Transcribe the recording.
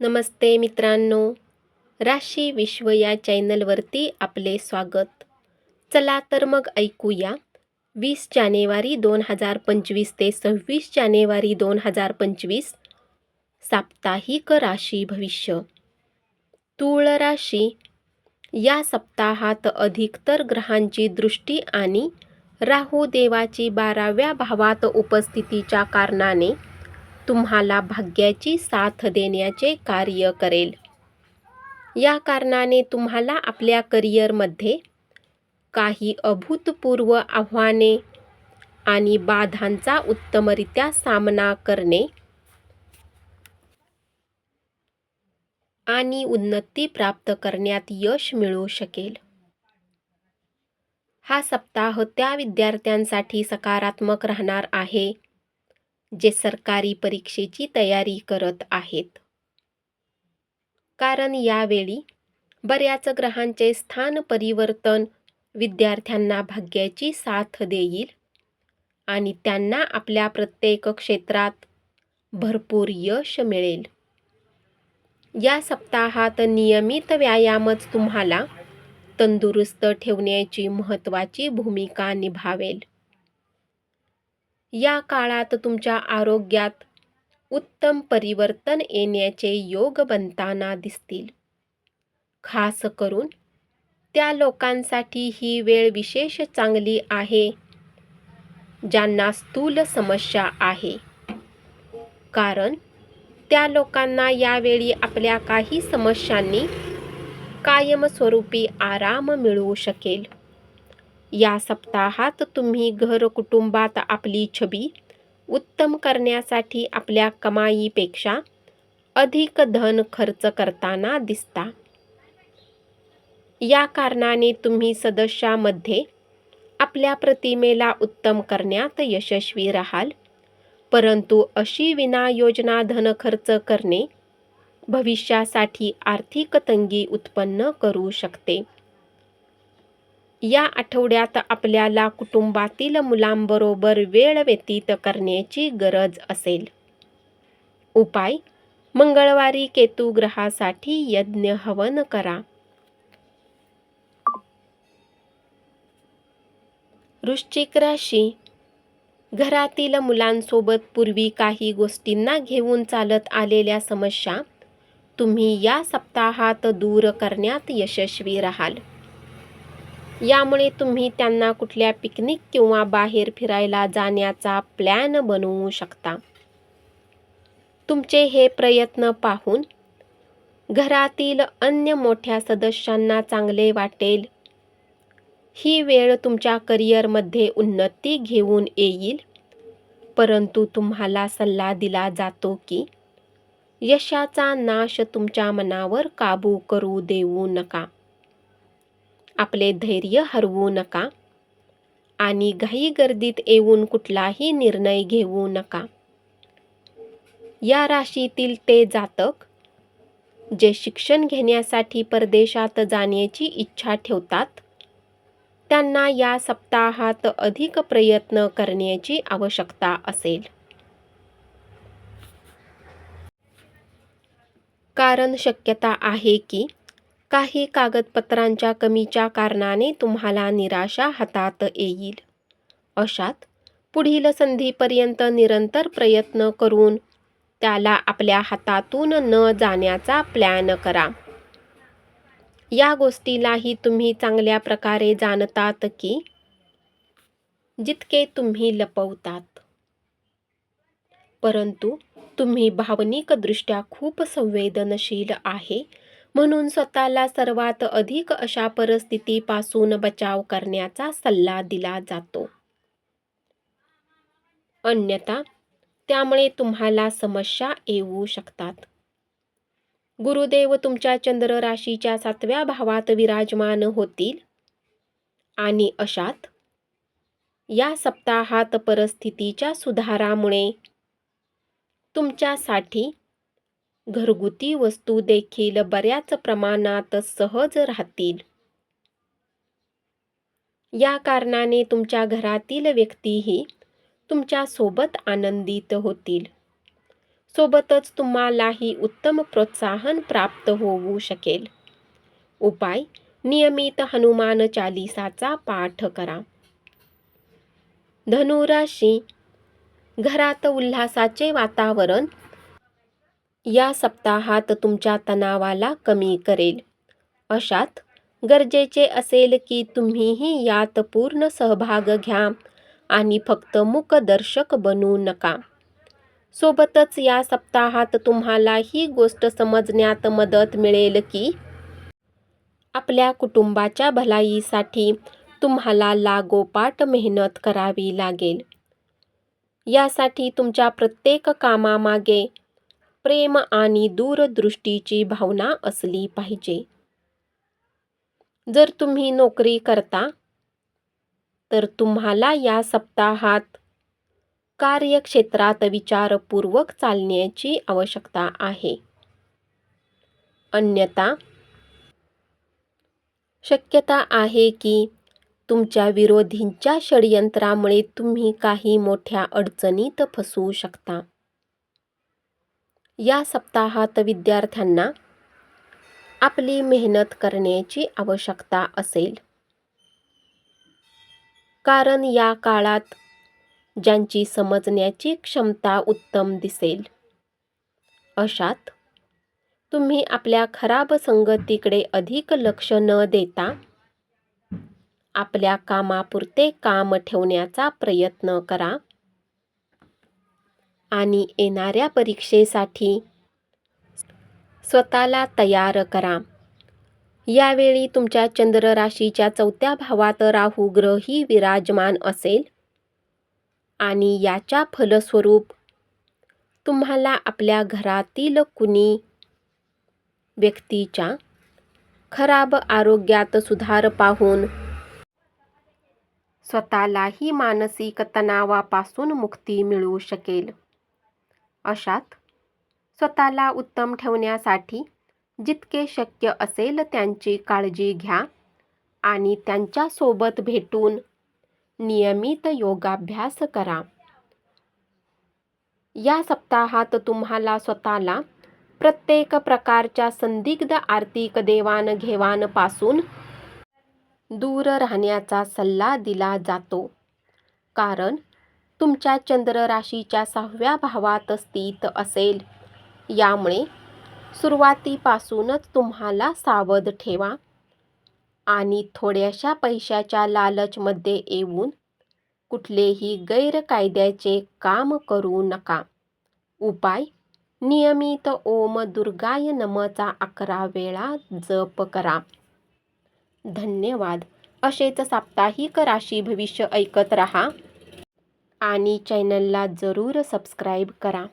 नमस्ते मित्रांनो. राशी विश्व या चॅनलवरती आपले स्वागत. चला तर मग ऐकूया. वीस जानेवारी दोन हजार पंचवीस ते सव्वीस जानेवारी दोन हजार पंचवीस साप्ताहिक राशी भविष्य. तूळ राशी या सप्ताहात अधिकतर ग्रहांची दृष्टी आणि राहू देवाची बाराव्या भावात उपस्थितीच्या कारणाने तुम्हाला भाग्याची साथ देण्याचे कार्य करेल. या कारणाने तुम्हाला आपल्या करिअरमध्ये काही अभूतपूर्व आव्हाने आणि बाधांचा उत्तमरित्या सामना करणे आणि उन्नती प्राप्त करण्यात यश मिळू शकेल. हा सप्ताह त्या विद्यार्थ्यांसाठी सकारात्मक राहणार आहे. जे सरकारी परीक्षेची तयारी करत आहेत. कारण यावेळी बऱ्याच ग्रहांचे स्थान परिवर्तन विद्यार्थ्यांना भाग्याची साथ देईल आणि त्यांना आपल्या प्रत्येक क्षेत्रात भरपूर यश मिळेल. या सप्ताहात नियमित व्यायामच तुम्हाला तंदुरुस्त ठेवण्याची महत्त्वाची भूमिका निभावेल. या काळात तुमच्या आरोग्यात उत्तम परिवर्तन येण्याचे योग बनताना दिसतील. खास करून त्या लोकांसाठी ही वेळ विशेष चांगली आहे ज्यांना स्थूल समस्या आहे. कारण त्या लोकांना यावेळी आपल्या काही समस्यांनी कायमस्वरूपी आराम मिळू शकेल. या सप्ताहात तुम्ही घर कुटुंबात आपली छबी उत्तम करण्यासाठी आपल्या कमाईपेक्षा अधिक धन खर्च करताना दिसता. या कारणाने तुम्ही सदस्यामध्ये आपल्या प्रतिमेला उत्तम करण्यात यशस्वी राहाल. परंतु अशी विनायोजना धन खर्च करणे भविष्यासाठी आर्थिक तंगी उत्पन्न करू शकते. या आठवड्यात आपल्याला कुटुंबातील मुलांबरोबर वेळ व्यतीत करण्याची गरज असेल. उपाय मंगळवारी केतू ग्रहासाठी यज्ञ हवन करा. वृश्चिक राशी घरातील मुलांसोबत पूर्वी काही गोष्टींना घेऊन चालत आलेल्या समस्या तुम्ही या सप्ताहात दूर करण्यात यशस्वी राहाल. यामुळे तुम्ही त्यांना कुठल्या पिकनिक किंवा बाहेर फिरायला जाण्याचा प्लॅन बनवू शकता. तुमचे हे प्रयत्न पाहून घरातील अन्य मोठ्या सदस्यांना चांगले वाटेल. ही वेळ तुमच्या करिअरमध्ये उन्नती घेऊन येईल. परंतु तुम्हाला सल्ला दिला जातो की यशाचा नाश तुमच्या मनावर काबू करू देऊ नका. आपले धैर्य हरवू नका आणि घाई गर्दीत येऊन कुठलाही निर्णय घेऊ नका. या राशीतील ते जातक जे शिक्षण घेण्यासाठी परदेशात जाण्याची इच्छा ठेवतात त्यांना या सप्ताहात अधिक प्रयत्न करण्याची आवश्यकता असेल. कारण शक्यता आहे की काही कागदपत्रांच्या कमीच्या कारणाने तुम्हाला निराशा हातात येईल. अशात पुढील संधीपर्यंत निरंतर प्रयत्न करून त्याला आपल्या हातातून न जाण्याचा प्लॅन करा. या गोष्टीलाही तुम्ही चांगल्या प्रकारे जाणतात की जितके तुम्ही लपवतात. परंतु तुम्ही भावनिकदृष्ट्या खूप संवेदनशील आहे. म्हणून स्वतःला सर्वात अधिक अशा परिस्थितीपासून बचाव करण्याचा सल्ला दिला जातो. अन्यथा त्यामुळे तुम्हाला समस्या येऊ शकतात. गुरुदेव तुमच्या चंद्र राशीच्या सातव्या भावात विराजमान होतील. आणि अशात या सप्ताहात परिस्थितीच्या सुधारामुळे तुमच्यासाठी घरगुती वस्तू देखील बऱ्याच प्रमाणात सहज राहतील. या कारणाने तुमच्या घरातील व्यक्तीही तुमच्यासोबत आनंदित होतील. सोबतच तुम्हालाही उत्तम प्रोत्साहन प्राप्त होऊ शकेल. उपाय नियमित हनुमान चालिसाचा पाठ करा. धनुराशी घरात उल्हासाचे वातावरण या सप्ताहात तुमच्या तणावाला कमी करेल. अशात गरजेचे असेल की तुम्हीही यात पूर्ण सहभाग घ्या आणि फक्त मुकदर्शक बनू नका. सोबतच या सप्ताहात तुम्हाला ही गोष्ट समजण्यात मदत मिळेल की आपल्या कुटुंबाच्या भलाईसाठी तुम्हाला लागोपाठ मेहनत करावी लागेल. यासाठी तुमच्या प्रत्येक कामामागे प्रेम आणि दूरदृष्टीची भावना असली पाहिजे. जर तुम्ही नोकरी करता तर तुम्हाला या सप्ताहात कार्यक्षेत्रात विचारपूर्वक चालण्याची आवश्यकता आहे. अन्यथा शक्यता आहे की तुमच्या विरोधींच्या षडयंत्रामुळे तुम्ही काही मोठ्या अडचणीत फसू शकता. या सप्ताहात विद्यार्थ्यांना आपली मेहनत करण्याची आवश्यकता असेल. कारण या काळात ज्यांची समजण्याची क्षमता उत्तम दिसेल अशात तुम्ही आपल्या खराब संगतीकडे अधिक लक्ष न देता आपल्या कामापुरते काम ठेवण्याचा प्रयत्न करा. आणि येणाऱ्या परीक्षेसाठी स्वतःला तयार करा. यावेळी तुमच्या चंद्र राशीच्या चौथ्या भावात राहू ग्रही विराजमान असेल आणि याच्या फलस्वरूप तुम्हाला आपल्या घरातील कुणी व्यक्तीच्या खराब आरोग्यात सुधार पाहून स्वतःलाही मानसिक तणावापासून मुक्ती मिळू शकेल. अशात स्वतःला उत्तम ठेवण्यासाठी जितके शक्य असेल त्यांची काळजी घ्या आणि त्यांच्यासोबत भेटून नियमित योगाभ्यास करा. या सप्ताहात तुम्हाला स्वतःला प्रत्येक प्रकारच्या संदिग्ध आर्थिक देवाणघेवाणपासून दूर राहण्याचा सल्ला दिला जातो. कारण तुमच्या चंद्र राशीच्या सहाव्या भावात स्थित असेल. यामुळे सुरुवातीपासूनच तुम्हाला सावध ठेवा. आणि थोड्याशा पैशाच्या लालचमध्ये येऊन कुठलेही गैरकायद्याचे काम करू नका. उपाय नियमित ओम दुर्गाय नमचा अकरा वेळा जप करा. धन्यवाद. असेच साप्ताहिक राशी भविष्य ऐकत रहा. आणि चॅनलला जरूर सबस्क्राईब करा.